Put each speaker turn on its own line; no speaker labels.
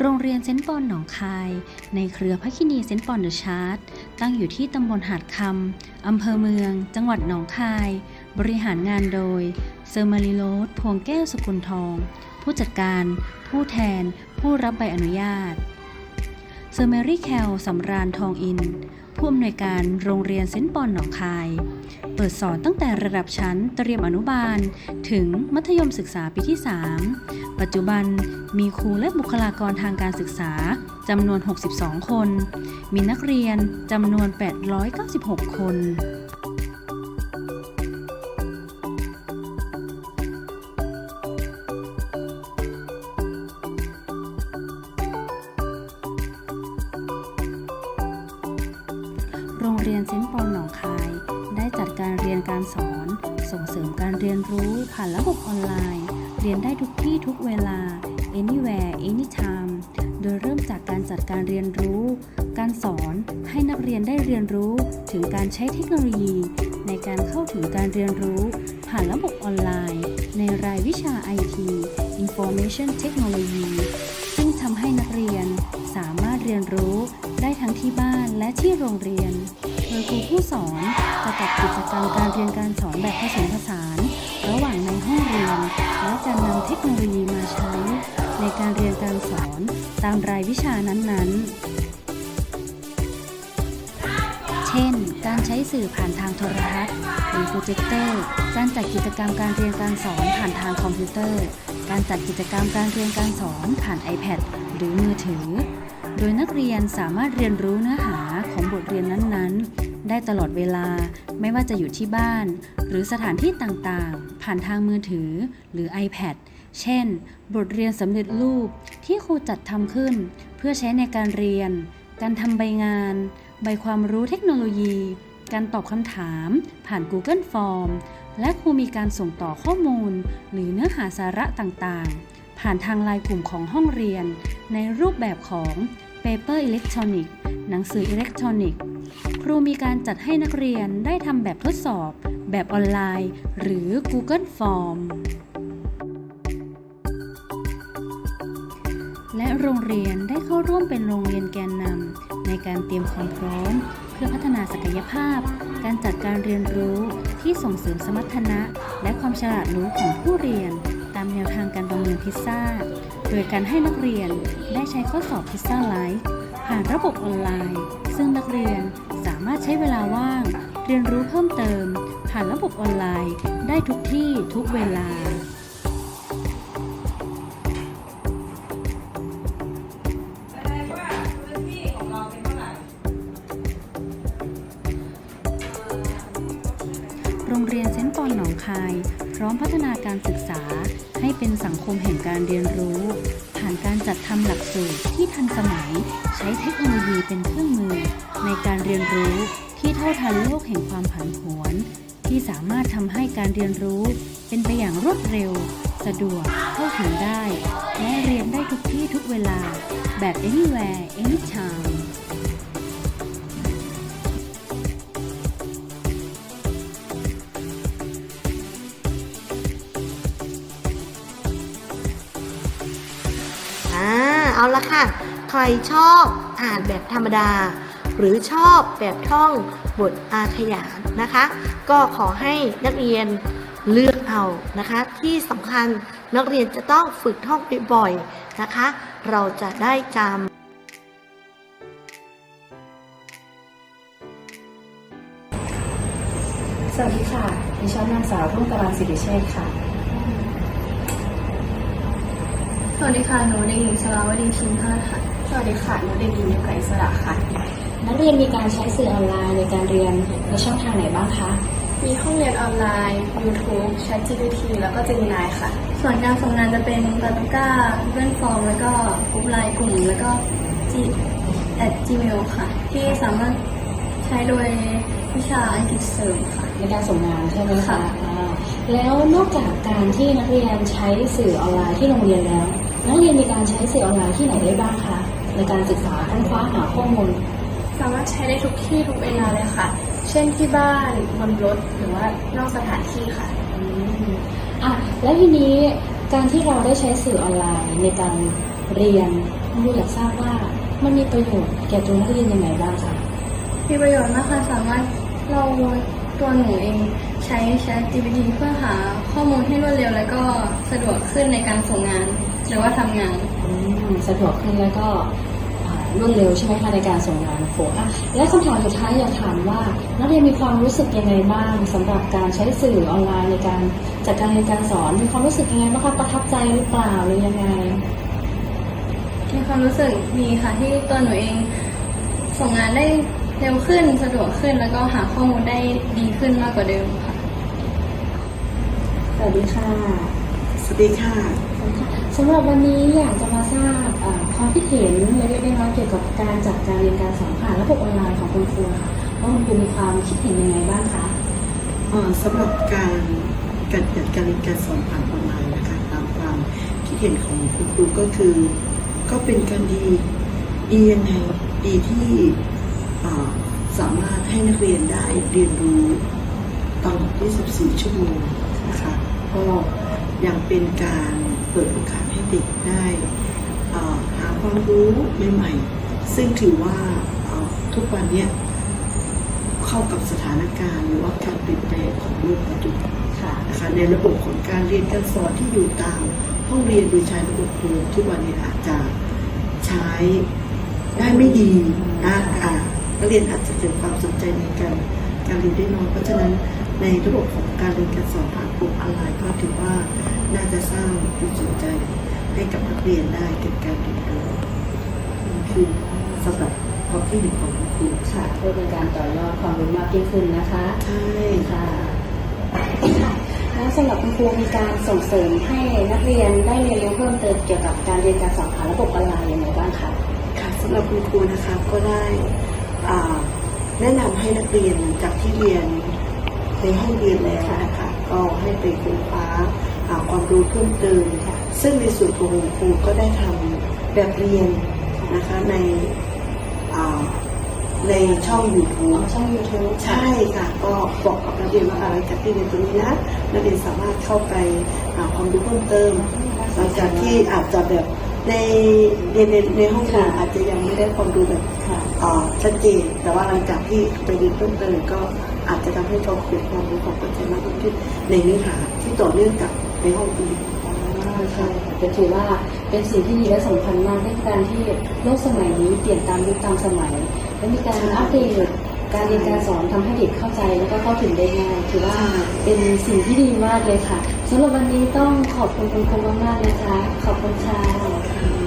โรงเรียนเซนต์ปอนหนองคาย ในเครือพระคินีเซนต์ปอนเดอะชาร์ตตั้งอยู่ที่ตำบลหาดคำอำเภอเมือง จังหวัดหนองคาย บริหารงานโดย เซอร์มาริโรสพวงแก้วสกุลทอง ผู้จัดการ ผู้แทน ผู้รับใบอนุญาต เซอร์แมรี่แคลสำราญทองอิน ผู้อำนวยการโรงเรียนเซนต์ปอนหนองคาย เปิดสอนตั้งแต่ระดับชั้นเตรียมอนุบาล ถึงมัธยมศึกษาปีที่ 3 ปัจจุบันมีครูและบุคลากรทางการศึกษาจำนวน 62 คน มีนักเรียนจำนวน 896 คน เรียนเซนต์ปอนหนองคาย ได้จัดการเรียนการสอน ส่งเสริมการเรียนรู้ผ่านระบบออนไลน์ เรียนได้ทุกที่ทุกเวลา anywhere anytime โดยเริ่มจากการจัดการเรียนรู้ การสอนให้นักเรียนได้เรียนรู้ถึงการใช้เทคโนโลยี ในการเข้าถึงการเรียนรู้ ผ่านระบบออนไลน์ ในรายวิชา IT Information Technology ซึ่งทำให้นักเรียนสามารถเรียนรู้ ที่บ้านและที่โรงเรียน โดยครูผู้สอนจะจัดกิจกรรมการเรียนการสอนแบบผสมผสาน ระหว่างในห้องเรียน และการนำเทคโนโลยีมาใช้ ในการเรียนการสอนตามรายวิชานั้นๆ เช่น การใช้สื่อผ่านทางโทรทัศน์หรือโปรเจคเตอร์ การจัดกิจกรรมการเรียนการสอนผ่านทางคอมพิวเตอร์ การจัดกิจกรรมการเรียนการสอนผ่าน iPad หรือมือถือ โดยนักเรียนสามารถเรียนรู้เนื้อหาของบทเรียนนั้นๆ ได้ตลอดเวลาไม่ว่าจะอยู่ที่บ้าน หรือสถานที่ต่างๆ ผ่านทางมือถือหรือ iPad เช่น บทเรียนสำเร็จรูปที่ครูจัดทำขึ้น เพื่อใช้ในการเรียน การทำใบงาน ใบความรู้เทคโนโลยี การตอบคำถามผ่าน Google Form และครูมีการส่งต่อข้อมูล หรือเนื้อหาสาระต่างๆ ผ่านทางไลน์กลุ่มของห้องเรียน ในรูปแบบของ Paper Electronic หนังสืออิเล็กทรอนิกส์ครูมีการจัดให้นักเรียนได้ทำแบบทดสอบ แบบออนไลน์ หรือ Google Form และโรงเรียนได้เข้าร่วมเป็นโรงเรียนแกนนำในการเตรียมความพร้อม เพื่อพัฒนาศักยภาพ การจัดการเรียนรู้ที่ส่งเสริมสมรรถนะ และความฉลาดรู้ของผู้เรียนามแนวทางการประเมินพิซซ่า โดยการให้นักเรียนได้ใช้ข้อสอบพิซซ่าไลฟ์ผ่านระบบออนไลน์ ซึ่งนักเรียนสามารถใช้เวลาว่าง เรียนรู้เพิ่มเติม ผ่านระบบออนไลน์ ได้ทุกที่ทุกเวลา อมพัฒนาการศึกษา ให้เป็นสังคมแห่งการเรียนรู้ ผ่านการจัดทำหลักสูตรที่ทันสมัย ใช้เทคโนโลยีเป็นเครื่องมือ ในการเรียนรู้ที่เท่าทันโลกแห่งความผันผวน ที่สามารถทำให้การเรียนรู้ เป็นไปอย่างรวดเร็ว สะดวกเข้าถึงได้ และเรียนได้ทุกที่ทุกเวลา แบบ anywhere anytime
เอาละค่ะ ใครชอบอ่านแบบธรรมดา หรือชอบแบบท่องบทอาขยานนะคะ ก็ขอให้นักเรียนเลือกเอานะคะ ที่สำคัญนักเรียนจะต้องฝึกท่องบ่อยๆนะคะ เราจะได้จำ
สวัสดีค่ะ ดิฉันนางสาวรุ่งตะวันสิริเชษค่ะ
ส วัสดีค่ะ หนูเด็กหญิงชลาวดีชินทาค่ะ
สวัสดีค่ะหนูเด็กหญิงนิพอิสระค่ะ นักเรียนมีการใช้สื่อออนไลน์ในการเรียนในช่องทางไหนบ้างคะ
มีห้องเรียนออนไลน์ YouTube ChatGPT แล้วก็ Gemini ค่ะ ส่วนการส่งงานจะเป็นบาตุก้าเพื่อนฟอร์มแล้วก็กลุ่มไลน์กลุ่มแล้วก็ G at Gmail ค่ะ ที่สามารถใช้โดยวิชาอังกฤษเสริมค่ะ
ในการส่งงานใช่ไหมคะ
ค่ะ
อ่าแล้วนอกจากการที่นักเรียนใช้สื่อออนไลน์ที่โรงเรียนแล้ว นักเรียนมีการใช้สื่อออนไลน์ที่ไหนได้บ้างคะในการศึกษาค้นคว้าหาข้อมูล
สามารถใช้ได้ทุกที่ทุกเวลาเลยค่ะ เช่นที่บ้านบนรถหรือว่านอกสถานที่ค่ะ
อืมอะแล้วทีนี้การที่เราได้ใช้สื่อออนไลน์ในการเรียน
คุณครูอยากทราบว่ามันมีประโยชน์แก่ตัวนักเรียนยังไงบ้างคะ
มีประโยชน์มากค่ะสามารถเราตัวหนูเองใช้ ChatGPT เพื่อหาข้อมูลให้รวดเร็ว แล้วก็สะดวกขึ้นในการส่งงาน หรือว่าทำงาน
อืมสะดวกขึ้นแล้วก็อ่ารวดเร็วใช่ไหมคะในการส่งงานโฟนอะและคำถามสุดท้ายอยากถามว่า นักเรียนมีความรู้สึกยังไงบ้างสำหรับการใช้สื่อออนไลน์ในการจัดการเรียนการสอนมีความรู้สึกยังไงบ้างคะประทับใจหรือเปล่าหรือยังไง
มีความรู้สึกดีค่ะที่ตัวหนูเองส่งงานได้เร็วขึ้นสะดวกขึ้นแล้วก็หาข้อมูลได้ดีขึ้นมากกว่าเดิมค่ะ
สวัสดีค่ะ
สวัสดีค่ะ
สำหรับวันนี้อยากจะมาทราบอ่าความคิดเห็นเล็กๆน้อยๆเกี่ยวกับการจัดการเรียนการสอนผ่านระบบออนไลน์ของคุณครูค่ะว่าคุณครูมีความคิดเห็นยังไงบ้างคะ
เอ่อสำหรับการการจัดการเรียนการสอนผ่านออนไลน์นะคะตามความคิดเห็นของคุณครูก็คือ ก็เป็นการดีดียังไงดีที่เอ่อสามารถให้นักเรียนได้เรียนรู้ตลอด 24 ชั่วโมงนะคะก็ ยังเป็นการเปิดโอกาสให้เด็กได้เอ่อหาความรู้ใหม่ๆ ซึ่งถือว่าเอ่อทุกวันเนี้ยเข้ากับสถานการณ์หรือว่าการเปลี่ยนแปลงของโลกปัจจุบัน
ค่ะ
นะคะในระบบของการเรียนการสอนที่อยู่ตามห้องเรียนโดยใช้ระบบครูทุกวันนี้อาจจะใช้ได้ไม่ดีนะอ่านักเรียนอาจจะเกิดความสนใจในการการเรียนได้น้อยเพราะฉะนั้นในระบบของการเรียนการสอนผ่านกลุ่มออนไลน์ก็ถือว่า น่าจะสร้างความสนใจให้กับนักเรียนได้เกิดการเรียนรู้นี่คือสำหรับความคิดเห็นของคุณครู
ค่ะเพื่อเป็นการต่อยอดความรู้มากยิ่งขึ้นนะคะ
ใช่
ค่ะแล้วสำหรับคุณครูมีการส่งเสริมให้นักเรียนได้เรียนรู้เพิ่มเติมเกี่ยวกับการเรียนการสอนผ่านระบบออนไลน์ยังไงบ้างคะ
ค่ะสำหรับคุณครูนะคะก็ได้อ่าแนะนำให้นักเรียนจากที่เรียนในห้องเรียนแล้วนะคะก็ให้ไปค้นคว้าหา ความรู้เพิ่มเติมค่ะซึ่งในส่วนของคุณครูก็ได้ทำแบบเรียนนะคะในอ่าในช่อง YouTube
ช่อง YouTube
ใช่ค่ะ ก็บอกกับนักเรียนว่าอะไรจากที่เรียนตรงนี้นะนักเรียนสามารถเข้าไปหาความรู้เพิ่มเติมหลังจากที่อาจจะแบบในเรียนในในห้องเรียน
ค่ะ
อาจจะยังไม่ได้ความรู้แบบ
ค่ะ
อ่าชัดเจนแต่ว่าหลังจากที่ไปเรียนเพิ่มเติมก็อาจจะทำให้เขาเกิดความรู้ความเข้าใจมากยิ่งขึ้นในเนื้อหาที่ต่อเนื่องกับ ในห้องเรียน
ใช่ค่ะเป็นถือว่าเป็นสิ่งที่ดีและสำคัญมากในการที่โลกสมัยนี้เปลี่ยนตามยุคตามสมัย และมีการอัปเดตการเรียนการสอนทำให้เด็กเข้าใจแล้วก็เข้าถึงได้ง่ายถือว่าเป็นสิ่งที่ดีมากเลยค่ะสำหรับวันนี้ต้องขอบคุณคุณครูมากๆเลยค่ะขอบคุณค่ะ